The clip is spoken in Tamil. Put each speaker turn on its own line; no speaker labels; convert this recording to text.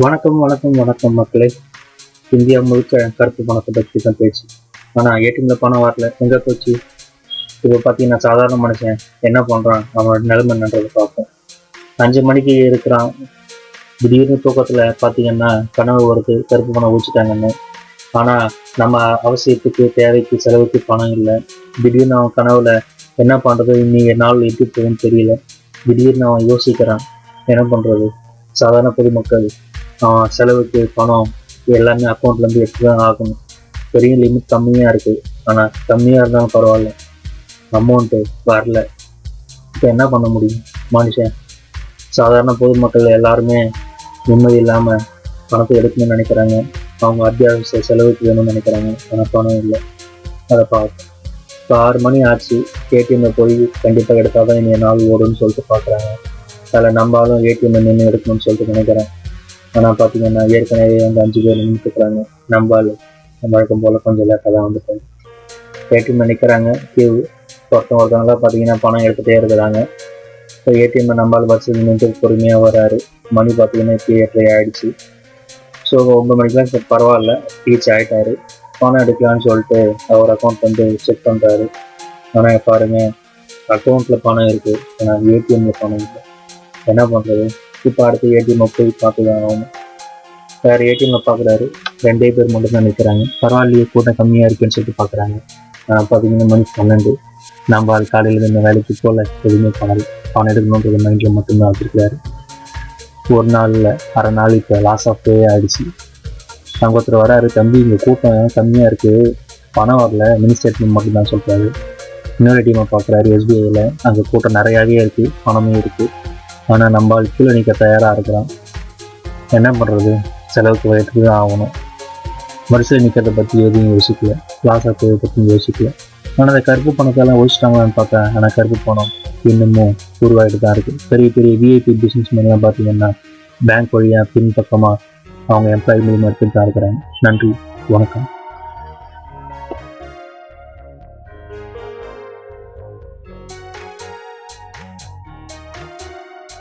வணக்கம் வணக்கம் வணக்கம் மக்களே. இந்தியா முழுக்க கருப்பு பணத்தை பற்றி தான் பேச்சு. ஆனால் ஏடிஎம்ல பணம் வரல. எங்கே போச்சு? இப்போ பார்த்தீங்கன்னா சாதாரண மனுஷன். என்ன பண்ணுறான் அவனோட நிலைமை என்னன்றதை பார்ப்போம். அஞ்சு மணிக்கு இருக்கிறான். திடீர்னு தூக்கத்தில் பார்த்தீங்கன்னா கனவு வருது. கருப்பு பணம் ஊச்சிட்டாங்கன்னு ஆனால் நம்ம அவசியத்துக்கு தேவைக்கு செலவுக்கு பணம் இல்லை. திடீர்னு அவன் கனவுல என்ன பண்ணுறது இன்னைக்கு நாள் எப்படி போகுதுன்னு தெரியல. திடீர்னு அவன் யோசிக்கிறான். என்ன பண்ணுறது சாதாரண பொதுமக்கள் செலவுக்கு பணம் எல்லாமே அக்கௌண்ட்லேருந்து எடுத்து தான் ஆகணும். பெரிய லிமிட் கம்மியாக இருக்குது ஆனால் கம்மியாக இருந்தாலும் பரவாயில்ல. அமௌண்ட்டு வரல. இப்போ என்ன பண்ண முடியும் மனுஷன்? சாதாரண பொதுமக்கள் எல்லாருமே நிம்மதி இல்லாமல் பணத்தை எடுக்கணும்னு நினைக்கிறாங்க. அவங்க அத்தியாவசிய செலவுக்கு வேணும்னு நினைக்கிறாங்க. ஆனால் பணம் இல்லை. அதை பார்க்க இப்போ ஆறு மணி ஆச்சு. ஏடிஎம்ல போய் கண்டிப்பாக எடுத்தால் தான் இனி நாள் ஓடும்னு சொல்லிட்டு பார்க்குறாங்க அதில் நம்மளும் ஏடிஎம்ல நின்று எடுக்கணும்னு சொல்லிட்டு நினைக்கிறேன் ஆனால் பார்த்தீங்கன்னா ஏற்கனவே வந்து அஞ்சு பேர் நின்றுக்கிறாங்க நம்பால் வழக்கம் போல் கொஞ்சம் லேட்டாக தான் வந்துட்டேன் ஏடிஎம் நிற்கிறாங்க கியூ ஒருத்தன் ஒருத்தவங்களாம் பார்த்தீங்கன்னா பணம் எடுத்துகிட்டே இருக்கிறாங்க. இப்போ ஏடிஎம் நம்பால் பஸ் நின்று பொறுமையாக வராரு. மணி பார்த்தீங்கன்னா இப்போ எட்டரை ஆகிடுச்சு ஸோ ஒம்பது மணிக்கெலாம் இப்போ பரவாயில்ல. ரீச் ஆகிட்டாரு பணம் எடுக்கலான்னு சொல்லிட்டு அவர் அக்கௌண்ட் வந்து செக் பண்ணுறாரு ஆனால் பாருங்க அக்கௌண்ட்டில் பணம் இருக்குது ஆனால் ஏடிஎம்மில் பணம் இல்லை. என்ன பண்ணுறது இப்போ அடுத்து ஏடிஎம் போய் பார்த்துதான் ஆகணும். வேறு ஏடிஎம்ல பார்க்குறாரு. ரெண்டே பேர் மட்டும் தான் நிற்கிறாங்க பரவாயில்லையே கூட்டம் கம்மியாக இருக்குன்னு சொல்லிட்டு பார்க்குறாங்க. பார்த்தீங்கன்னா மணி பன்னெண்டு. நம்ம ஆள் காலையில் இந்த வேலைக்கு போகல. எதுவுமே பண்ணல. பணம் எடுக்கணுன்றது மைண்டில் மட்டும்தான் வச்சுருக்காரு ஒரு நாளில் அரை நாள் இப்போ லாஸ் ஆஃப் டே ஆகிடுச்சு அங்கே ஒருத்தர் வராரு தம்பி இங்கே கூட்டம் கம்மியாக இருக்குது பணம் வரல. மினி ஸ்டேட்மெண்ட் மட்டும் தான் சொல்கிறாரு இன்னொரு டீமை பார்க்குறாரு எஸ்பிஐயில் அங்கே கூட்டம் நிறையாவே இருக்குது பணமே இருக்குது ஆனால் நம்ம ஆள் கீழே நிற்க தயாராக இருக்கிறான். என்ன பண்ணுறது செலவுக்கு வயிற்றுக்கு தான் ஆகணும். வரிசையில் நிற்கிறத பற்றி எதுவும் யோசிக்கல. லாஸ் ஆகிறத பற்றி யோசிக்கல. ஆனால் அந்த கருப்பு பணத்தெல்லாம் ஒழிச்சிட்டாங்களான்னு பார்த்தேன் ஆனால் கருப்பு பணம் இன்னமும் உருவாகிட்டு தான் இருக்குது பெரிய பெரிய விஐபி பிஸ்னஸ் மேன்லாம் பார்த்தீங்கன்னா பேங்க் வழியாக பின்பக்கமாக அவங்க எம்ப்ளாயி மூலியமாக எடுத்துகிட்டு தான் இருக்கிறாங்க. நன்றி. வணக்கம்.